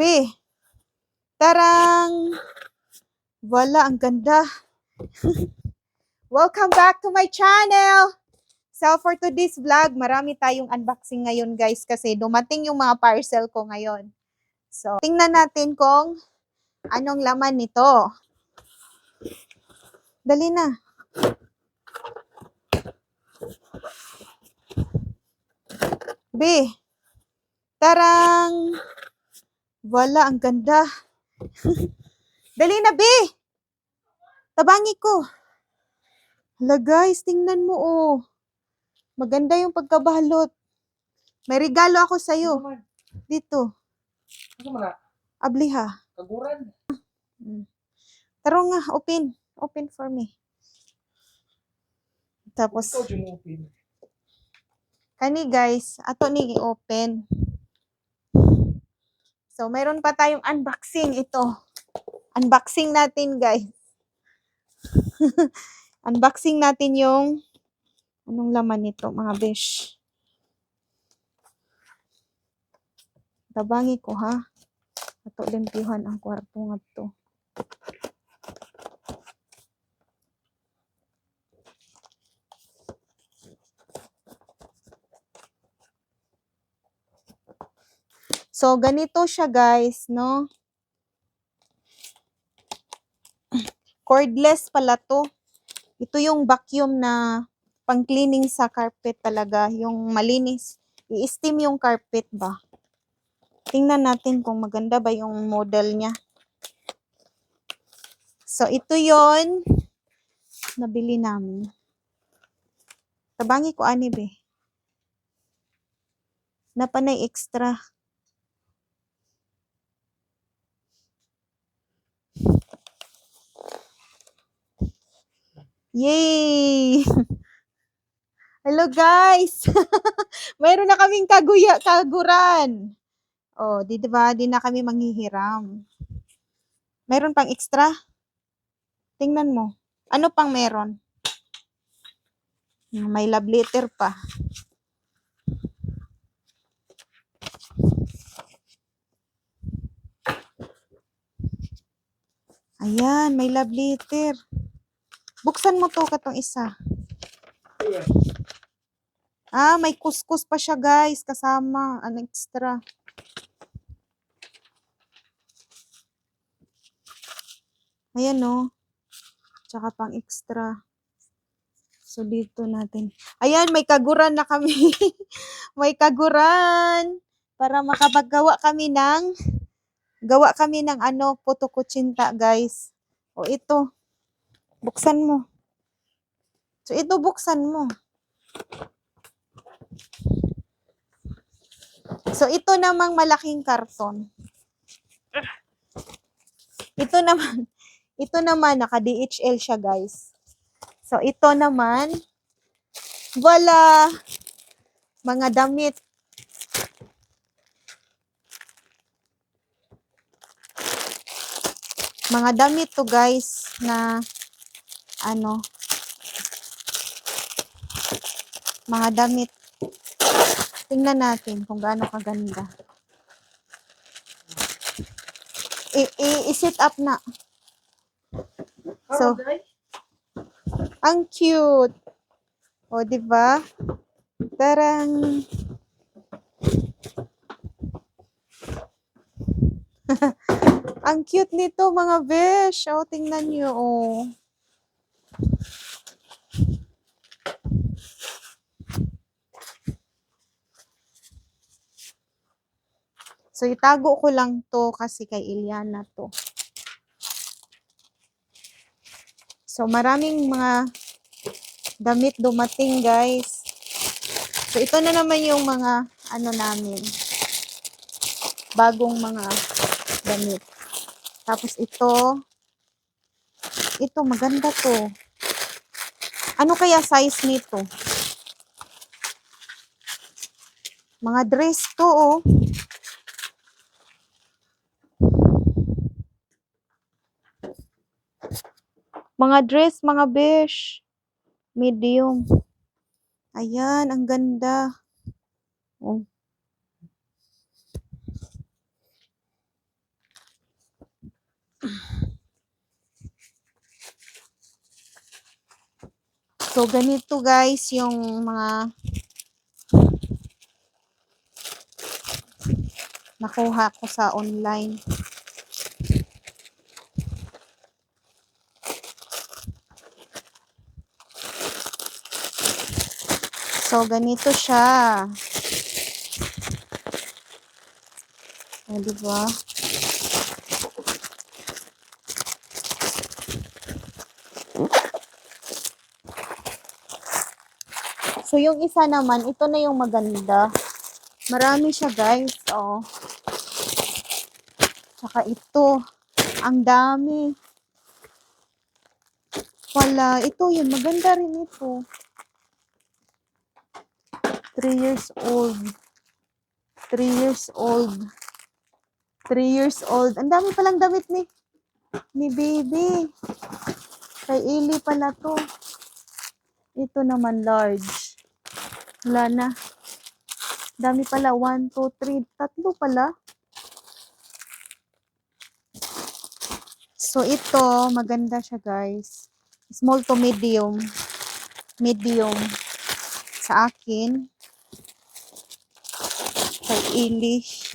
B. Tarang! Wala, ang ganda. Welcome back to my channel! So, for today's vlog, marami tayong unboxing ngayon, guys, kasi dumating yung mga parcel ko ngayon. So, tingnan natin kung anong laman nito. Dali na. B. Tarang! Wala, ang ganda. Dali na, B! Tabangi ko. Hala, guys, tingnan mo, oh. Maganda yung pagkabalot. May regalo ako sa'yo. Ano? Dito. Ano na? Abliha. Kaguran. Taro nga, open. Open for me. Tapos, kani guys, ato ni open. So, mayroon pa tayong unboxing ito. Unboxing natin, guys. unboxing natin yung anong laman nito, mga besh. Tabangi ko, ha? Ato limpyuhan ang kwarto nga to. So, ganito siya guys, no? Cordless pala to. Ito yung vacuum na pang-cleaning sa carpet talaga. Yung malinis. I-steam yung carpet ba? Tingnan natin kung maganda ba yung model niya. So, ito yon nabili namin. Tabangi ko ani be. Napanay extra. Yay! Hello guys! Mayroon na kaming kaguya, kaguran. Oh, di ba? Di na kami manghihiram. Mayroon pang extra? Tingnan mo. Ano pang meron? May love letter pa. Ayan, may love letter. Buksan mo to katong isa. Ah, may kuskus pa siya guys, kasama, ang extra. Ayan no. Tsaka pang extra. So, dito natin. Ayan, may kaguran na kami. may kaguran. Para makapaggawa kami ng, gawa kami ng ano, puto kutsinta, guys. O, ito. Buksan mo. So, ito buksan mo. So, ito namang malaking karton. Ito naman, ito naman, naka-DHL siya, guys. So, ito naman, wala, mga damit. Mga damit to, guys, na, ano, mga damit. Tingnan natin kung gaano kaganda. I-sit up na. So, ang cute. O, di ba? Tarang. ang cute nito, mga besh. O, tingnan nyo, oh. So, itago ko lang to kasi kay Iliana to. So, maraming mga damit dumating, guys. So, ito na naman yung mga, ano namin, bagong mga damit. Tapos ito, ito, maganda to. Ano kaya size nito? Mga dress to, oh. Mga dress, mga besh. Medium. Ayan, ang ganda. Oh. So, ganito guys yung mga nakuha ko sa online. So, ganito siya. O, diba? So, yung isa naman, ito na yung maganda. Marami siya, guys. Oh. Tsaka ito. Ang dami. Wala. Ito yun. Maganda rin ito. 3 years old. 3 years old. 3 years old. Ang dami palang damit ni ni baby. Kay Ili pala to. Ito naman large. Wala na. Dami pala. 1, 2, 3. Tatlo pala. So, ito, maganda siya, guys. Small to medium. Medium. Sa akin. Kay Ilish.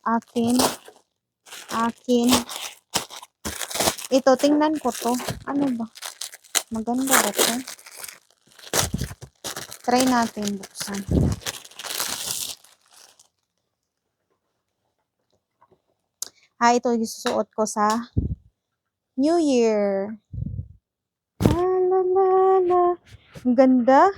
Akin. Akin. Ito, tingnan ko to. Ano ba? Maganda ba to? Try natin buksan. Ah, ito yung susuot ko sa New Year. La la la la. Ang ganda.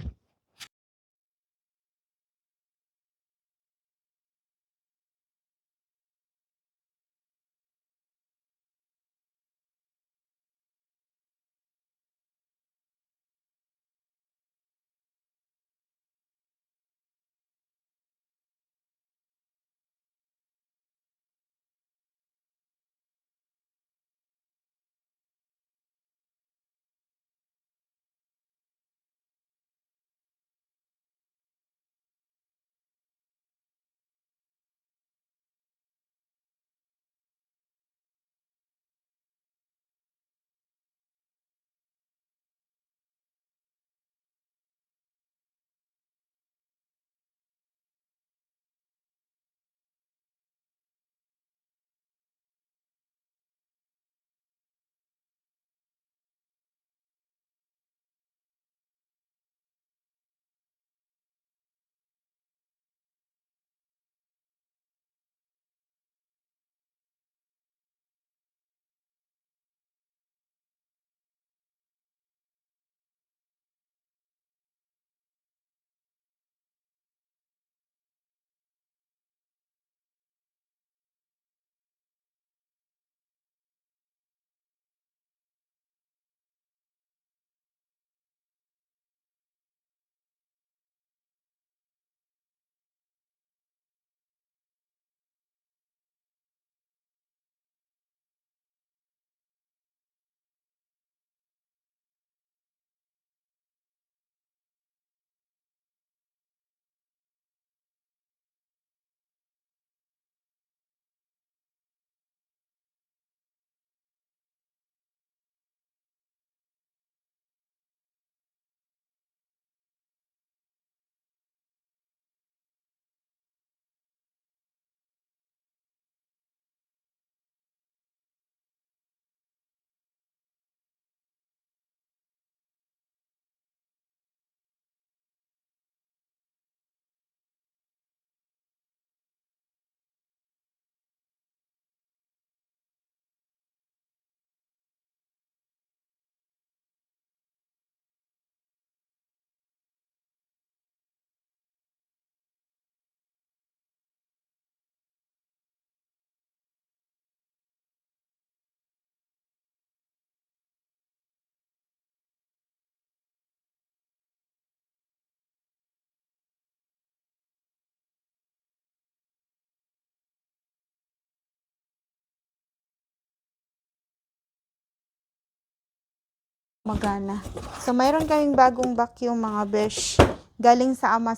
Magana. So, mayroon kaming bagong vacuum mga besh. Galing sa Amazon.